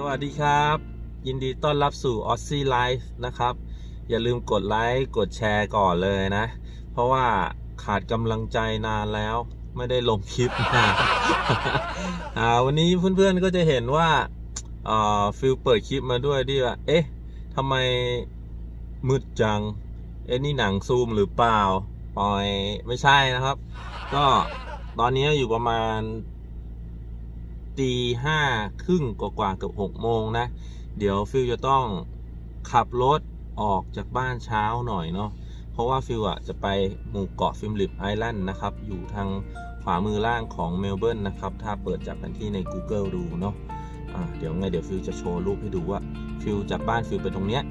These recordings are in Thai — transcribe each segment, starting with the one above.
สวัสดีครับ ยินดีต้อนรับสู่ o z z i Life นะครับ อย่าลืมกดไลค์กดแชร์ก่อนเลยนะ เพราะว่าขาดกำลังใจนานแล้ว ไม่ได้ลงคลิปมาอ่าวันนี้เพื่อนๆก็จะเห็นว่าอ่าฟิลเปิดคลิปมาด้วยที่ว่า เอ๊ะทำไมมืดจัง เอ๊ะนี่หนังซูมหรือเปล่าปล่อยไม่ใช่นะครับ ก็ตอนนี้อยู่ประมาณ ตีห้าครึ่งกว่าๆเกือบหกโมงนะ เดี๋ยวฟิลจะต้องขับรถออกจากบ้านเช้าหน่อยเนาะเพราะว่าฟิลอะจะไปหมู่เกาะฟิมลิปไอแลนด์นะครับ อยู่ทางขวามือล่างของเมลเบิร์นนะครับ ถ้าเปิดจากแผนที่ใน Google ดูเนาะอ่าเดี๋ยวไงเดี๋ยวฟิลจะโชว์รูปให้ดูว่าฟิลจากบ้านฟิลไปตรงเนี้ย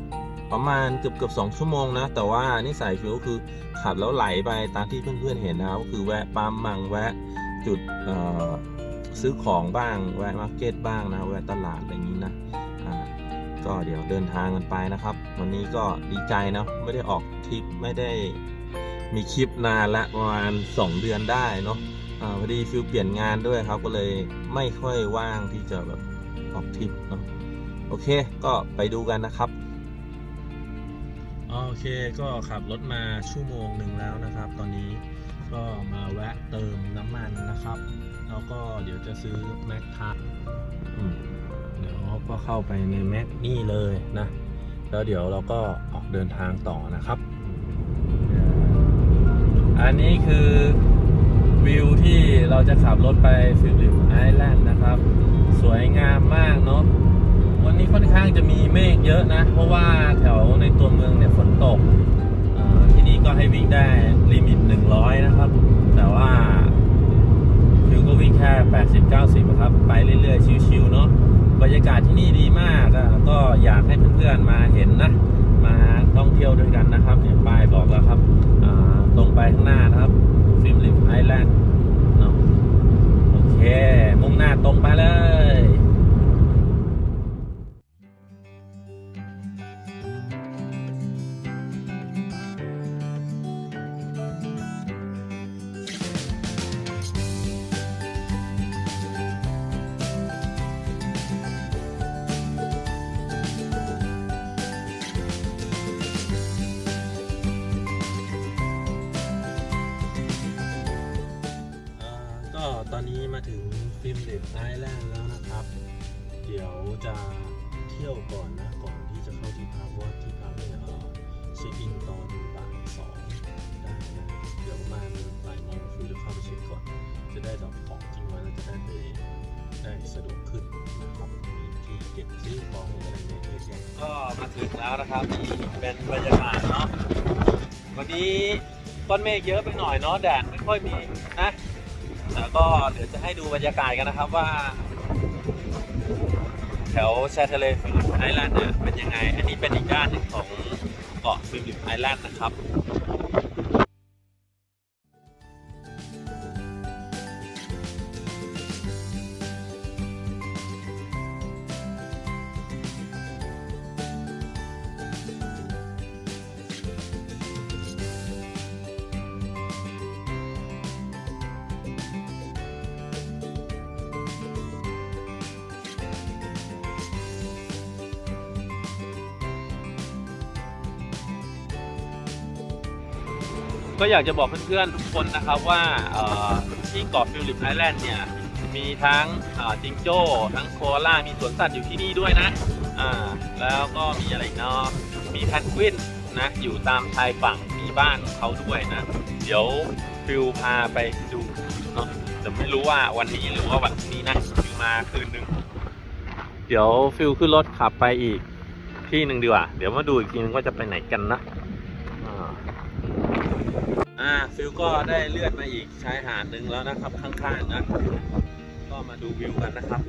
ประมาณเกือบเกือบสองชั่วโมงนะ แต่ว่านิสัยฟิลก็คือขับแล้วไหลไปตามที่เพื่อนๆเห็นนะก็คือแวะปั๊มมังแวะจุดเอ่อ ซื้อของบ้างแวะมาร์เก็ตบ้างนะแวะตลาดอะไรอย่างนี้นะก็เดี๋ยวเดินทางกันไปนะครับ วันนี้ก็ดีใจนะไม่ได้ออกทริปไม่ได้มีคลิปนานละประมาณ2เดือนได้เนาะอ่าพอดีฟิลเปลี่ยนงานด้วยครับก็เลยไม่ค่อยว่างที่จะแบบออกทริปเนาะโอเคก็ไปดูกันนะครับโอเคก็ขับรถมาชั่วโมงหนึ่งแล้วนะครับ ตอนนี้ก็มาแวะเติมน้ำมันนะครับ แล้วก็เดี๋ยวจะซื้อแม็กทักเดี๋ยวก็เข้าไปในแม็กนี่เลยนะ แล้วเดี๋ยวเราก็ออกเดินทางต่อนะครับ อันนี้คือวิวที่เราจะขับรถไปฟิลิปไอแลนด์นะครับ สวยงามมากเนาะวันนี้ค่อนข้างจะมีเมฆเยอะนะ เพราะว่าแถวในตัวเมืองเนี่ยฝนตกที่นี่ก็ให้วิ่งได้ลิมิต 100 นะครับ แต่ว่า ก็วิ่งแค่ 80 90นะครับ ไปเรื่อยๆ ชิวๆเนาะ บรรยากาศที่นี่ดีมาก ก็อยากให้เพื่อนๆ มาเห็นนะ มาท่องเที่ยวด้วยกันนะครับเนี่ยป้ายบอกแล้วครับ ตรงไปข้างหน้านะครับฟิล์มลิปไอแลนด์เนาะ โอเค ก็ตอนนี้มาถึงฟิล์มเด็กไอแลนด์แล้วนะครับ เดี๋ยวจะเที่ยวก่อนนะ ก่อนที่จะเข้าที่พักว่าที่พักเนี่ยเอ่อเช็คอินตอนบ่ายสองได้นะเดี๋ยวประมาณบ่ายโมงฟิลจะเข้าไปเช็คก่อน จะได้ดอกของจริงไว้แล้วจะได้ไปได้สะดวกขึ้นนะครับมีที่เก็บซื้อของอะไรเนี่ยเอะแยะก็มาถึงแล้วนะครับเป็นบรรยากาศเนาะวันนี้ก้อนเมฆเยอะไปหน่อยเนาะแดดไม่ค่อยมีนะ แล้วก็เดี๋ยวจะให้ดูบรรยากาศกันนะครับว่า แถวชายทะเลฟิลิปไอแลนด์เนี่ยเป็นยังไง อันนี้เป็นอีกด้านหนึ่งของเกาะฟิลิปไอแลนด์นะครับ ก็อยากจะบอกเพื่อนๆทุกคนนะครับว่าที่เกาะฟิลิปไอแลนด์เนี่ยมีทั้งจิงโจ้ ทั้งโคอาล่ามีสวนสัตว์อยู่ที่นี่ด้วยนะแล้วก็มีอะไรเนาะมีแพนกวินนะอยู่ตามชายฝั่งมีบ้านของเขาด้วยนะ เดี๋ยวฟิลพาไปดูเนาะแต่ไม่รู้ว่าวันนี้หรือว่าวันนี้นะฟิลมาคืนนึง เดี๋ยวฟิลขึ้นรถขับไปอีกที่หนึ่งดีกว่า เดี๋ยวมาดูอีกทีนึงว่าจะไปไหนกันนะ อ่าฟิลก็ได้เลื่อนมาอีกชายหาดหนึ่งแล้วนะครับข้างๆนะ ก็มาดูวิวกันนะครับ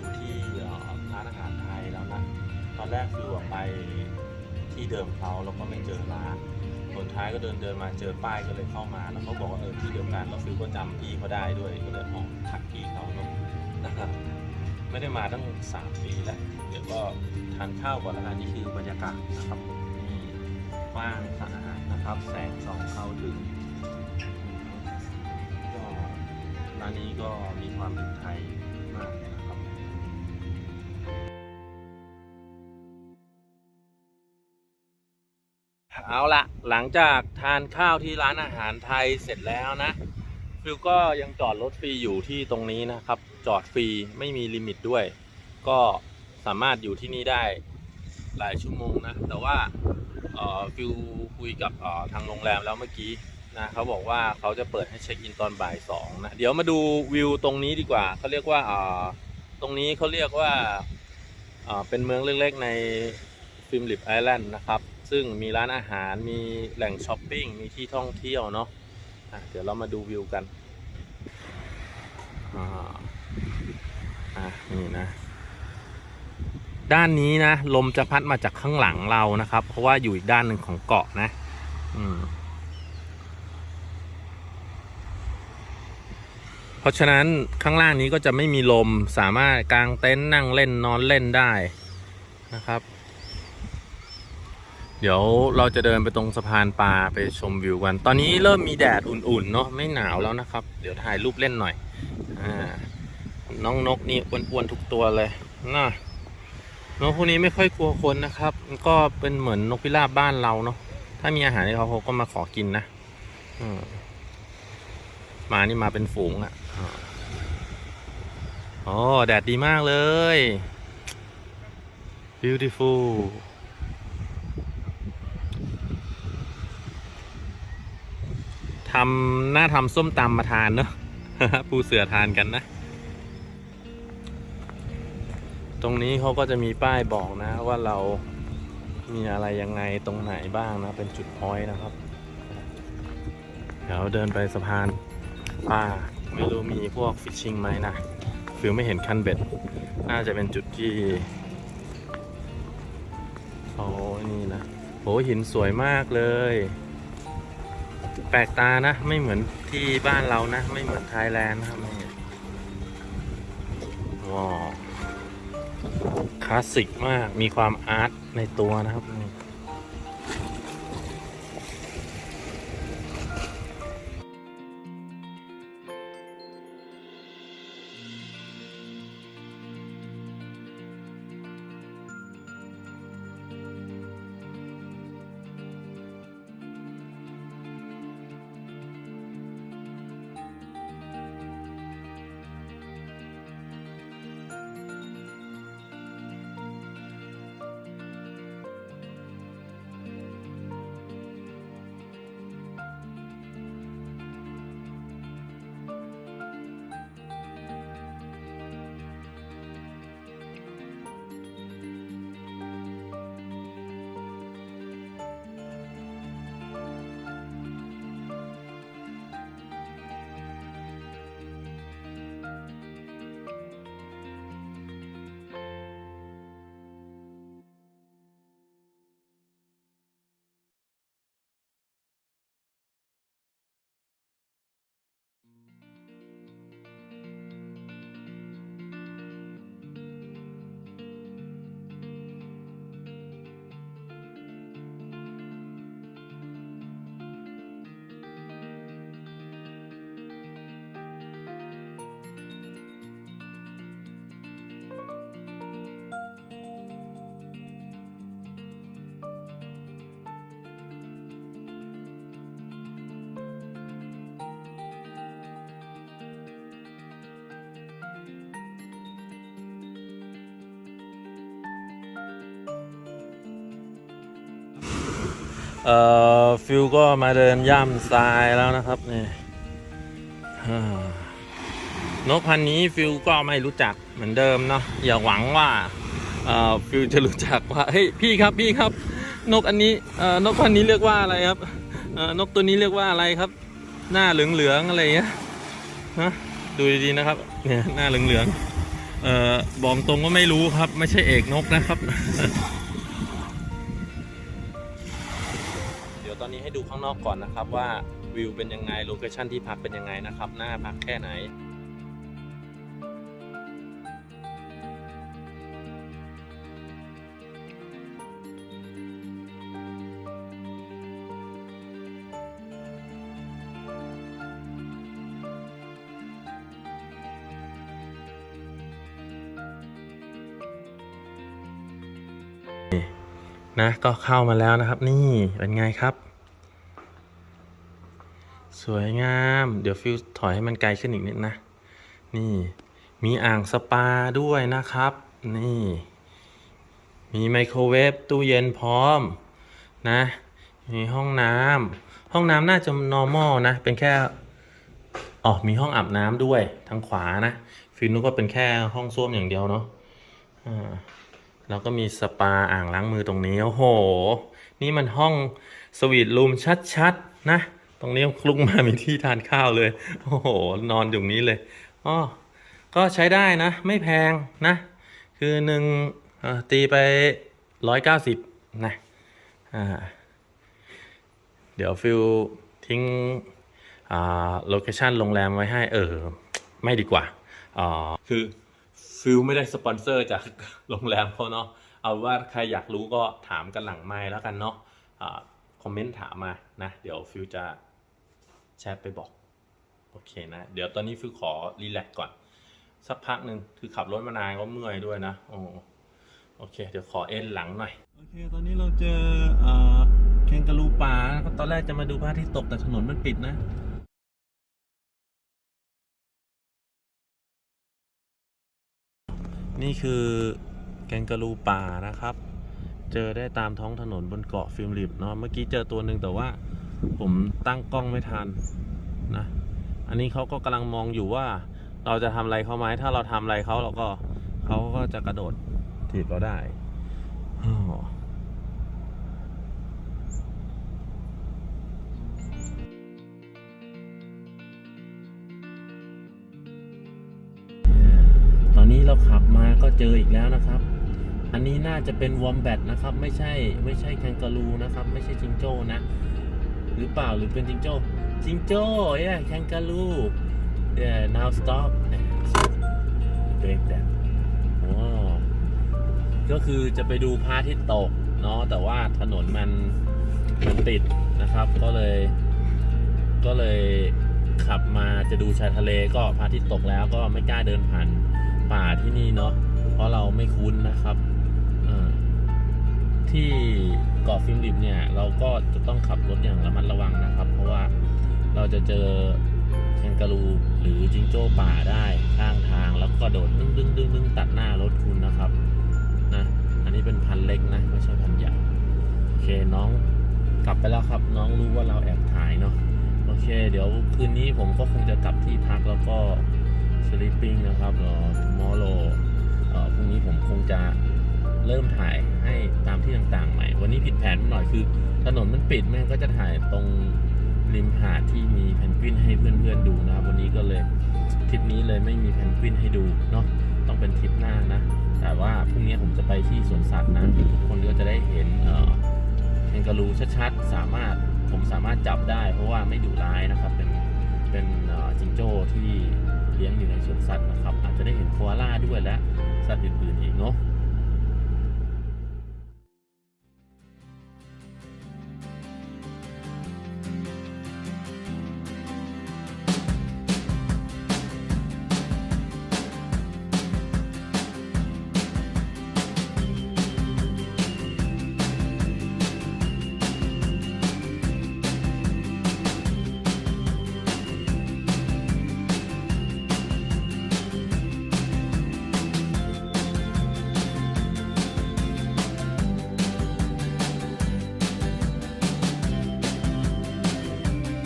อยู่ที่ร้านอาหารไทยแล้วนะตอนแรกฟิวอไปที่เดิมเขาแล้วก็ไม่เจอร้านผลท้ายก็เดินเดินมาเจอป้ายก็เลยเข้ามา แล้วเขาบอกว่าเออที่เดียวกันแล้วฟิวก็จำพี่เขาได้ด้วยก็เลยออกทักพี่เขาเนาะนะครับไม่ได้มาตั้งสามปีแล้วเดี๋ยวก็ทานข้าวก่อนล้วกันนี่คือบรรยากาศนะครับนี่กว้างสะอาดนะครับ แสงส่องเข้าถึงก็ร้านนี้ก็มีความเป็นไทยมาก เอาละหลังจากทานข้าวที่ร้านอาหารไทยเสร็จแล้วนะฟิวก็ยังจอดรถฟรีอยู่ที่ตรงนี้นะครับ จอดฟรีไม่มีลิมิตด้วย ก็สามารถอยู่ที่นี่ได้หลายชั่วโมงนะแต่ว่าฟิวคุยกับทางโรงแรมแล้วเมื่อกี้นะเขาบอกว่าเขาจะเปิดให้เช็คอินตอนบ่ายสองนะเดี๋ยวมาดูวิวตรงนี้ดีกว่าเขาเรียกว่าตรงนี้เขาเรียกว่าเป็นเมืองเล็กๆในฟิล์มลิปไอแลนด์นะครับ ซึ่งมีร้านอาหารมีแหล่งช้อปปิ้งมีที่ท่องเที่ยวเนาะะเดี๋ยวเรามาดูวิวกันอ่านี่นะ ด้านนี้นะ ลมจะพัดมาจากข้างหลังเรานะครับ เพราะว่าอยู่อีกด้านหนึ่งของเกาะนะ อืมเพราะฉะนั้นข้างล่างนี้ก็จะไม่มีลมสามารถกางเต็นท์นั่งเล่นนอนเล่นได้นะครับ เดี๋ยวเราจะเดินไปตรงสะพานปลาไปชมวิวกัน ตอนนี้เริ่มมีแดดอุ่นๆเนาะไม่หนาวแล้วนะครับ เดี๋ยวถ่ายรูปเล่นหน่อยอ่าน้องนกนี่อ้วนๆทุกตัวเลยน่ะนกพวกนี้ไม่ค่อยกลัวคนนะครับมันก็เป็นเหมือนนกพิราบบ้านเราเนาะถ้ามีอาหารให้เขาเขาก็มาขอกินนะอืมมานี่มาเป็นฝูงอะ่ะอ่าโอ้แดดดีมากเลย beautiful ทำหน้าทำส้มตำมาทานเนอะปูเสือทานกันนะ ตรงนี้เขาก็จะมีป้ายบอกนะว่าเรามีอะไรยังไงตรงไหนบ้างนะ เป็นจุดพอยต์นะครับ เดี๋ยวเดินไปสะพานป้าไม่รู้มีพวกฟิชชิงไหมนะฟิลไม่เห็นคันเบ็ด น่าจะเป็นจุดที่เขานี่นะโหหินสวยมากเลย แปลกตานะ ไม่เหมือนที่บ้านเรานะ ไม่เหมือนไทยแลนด์นะครับนี่ว้าวคลาสสิกมากมีความอาร์ตในตัวนะครับนี่ เอ่อฟิลก็มาเดินย่ำทรายแล้วนะครับนี่นกพันนี้ฟิลก็ไม่รู้จักเหมือนเดิมเนาะอย่าหวังว่าเอ่อฟิลจะรู้จักว่าเฮ้ยพี่ครับพี่ครับ นกอันนี้เอ่อนกพันนี้เรียกว่าอะไรครับเอ่อนกตัวนี้เรียกว่าอะไรครับ หน้าเหลืองๆอะไรอย่างเงี้ยฮะดูดีๆนะครับเนี่ยหน้าเหลืองๆเอ่อบอกตรงก็ไม่รู้ครับ ไม่ใช่เอกนกนะครับางนอกก่อนนะครับว่าวิวเป็นยังไงโลเคชั่นที่พักเป็นยังไงนะครับหน้าพักแค่ไหนนะก็เข้ามาแล้วนะครับ นี่เป็นไงครับ สวยงาม เดี๋ยวฟิวถอยให้มันไกลขึ้นอีกนิดนะ นี่มีอ่างสปาด้วยนะครับ นี่ มีไมโครเวฟตู้เย็นพร้อมนะ มีห้องน้ำห้องน้ำน่าจะ normal นะ เป็นแค่อ๋อมีห้องอาบน้ำด้วยทางขวานะ ฟิวนึกว่าเป็นแค่ห้องส้วมอย่างเดียวเนาะอ่าแล้วก็มีสปาอ่างล้างมือตรงนี้ โอ้โห นี่มันห้องสวีทรูมชัดๆ นะ ตรงนี้คลุกมามีที่ทานข้าวเลย โอ้โห นอนอยู่นี้เลยอ๋อก็ใช้ได้นะ ไม่แพงนะ คือหนึ่งตีไปร้อยเก้าสิบนะอ่าเดี๋ยวฟิลทิ้งอ่าโลเคชันโรงแรมไว้ให้ เออ ไม่ดีกว่าอ่าคือฟิลไม่ได้สปอนเซอร์จากโรงแรมเขาเนาะเอาว่าใครอยากรู้ก็ถามกันหลังไม้แล้วกันเนาะอ่าคอมเมนต์ถามมานะ เดี๋ยวฟิลจะ แชทไปบอก โอเคนะ เดี๋ยวตอนนี้ฟิลขอรีแลกซ์ก่อน สักพักหนึ่งคือขับรถมานานก็เมื่อยด้วยนะ โอ้โอเค เดี๋ยวขอเอ็นหลังหน่อย โอเค ตอนนี้เราเจอเอ่อแคนการูป่านะครับตอนแรกจะมาดูพระอาทิตย์ตกแต่ถนนมันปิดนะนี่คือแกงกะรูป่านะครับ เจอได้ตามท้องถนนบนเกาะฟิล์มลิปเนาะ เมื่อกี้เจอตัวหนึ่งแต่ว่า ผมตั้งกล้องไม่ทันนะ อันนี้เขาก็กำลังมองอยู่ว่า เราจะทำอะไรเขาไหมถ้าเราทำอะไรเขาเราก็เขาก็จะกระโดดถีบเราได้ตอนนี้เราขับมาก็เจออีกแล้วนะครับ อันนี้น่าจะเป็นวอมแบทนะครับ ไม่ใช่ไม่ใช่แคนการูนะครับ ไม่ใช่จิงโจ้นะ หรือเปล่าหรือเป็นจิงโจ้จิงโจ้เย่แคนการู yeah now stop break that โอ้ก็คือจะไปดูพระอาทิตย์ตกเนาะแต่ว่าถนนมันมันติดนะครับ ก็เลย ก็เลยขับมาจะดูชายทะเลก็พระอาทิตย์ตกแล้วก็ไม่กล้าเดินผ่านป่าที่นี่เนาะเพราะเราไม่คุ้นนะครับ ที่เกาะฟิลิปเนี่ยเราก็จะต้องขับรถอย่างระมัดระวังนะครับ เพราะว่าเราจะเจอแคนการูหรือจิงโจ้ป่าได้ข้างทางแล้วก็โดดดึงดึงดึงดึงตัดหน้ารถคุณนะครับนะอันนี้เป็นพันเล็กนะไม่ใช่พันใหญ่โอเคน้องกลับไปแล้วครับ น้องรู้ว่าเราแอบถ่ายเนาะโอเค เดี๋ยวคืนนี้ผมก็คงจะกลับที่พักแล้วก็ sleeping นะครับรอ tomorrow เอ่อพรุ่งนี้ผมคงจะ เริ่มถ่ายให้ตามที่ต่างๆใหม่ วันนี้ผิดแผนหน่อยคือ ถนนมันปิดแม่งก็จะถ่ายตรงริมหาดที่มีแพนกวินให้เพื่อนๆดูนะครับ วันนี้ก็เลยทริปนี้เลยไม่มีแพนกวินให้ดูเนาะต้องเป็นทริปหน้านะ แต่ว่าพรุ่งนี้ผมจะไปที่สวนสัตว์นะทุกคนก็จะได้เห็นเออแคนการูชัดๆสามารถผมสามารถจับได้ เพราะว่าไม่ดุร้ายนะครับเป็นเป็นจิงโจ้ที่เลี้ยงอยู่ในสวนสัตว์นะครับ อาจจะได้เห็นโคอาล่าด้วยและสัตว์อื่นๆอีกเนาะ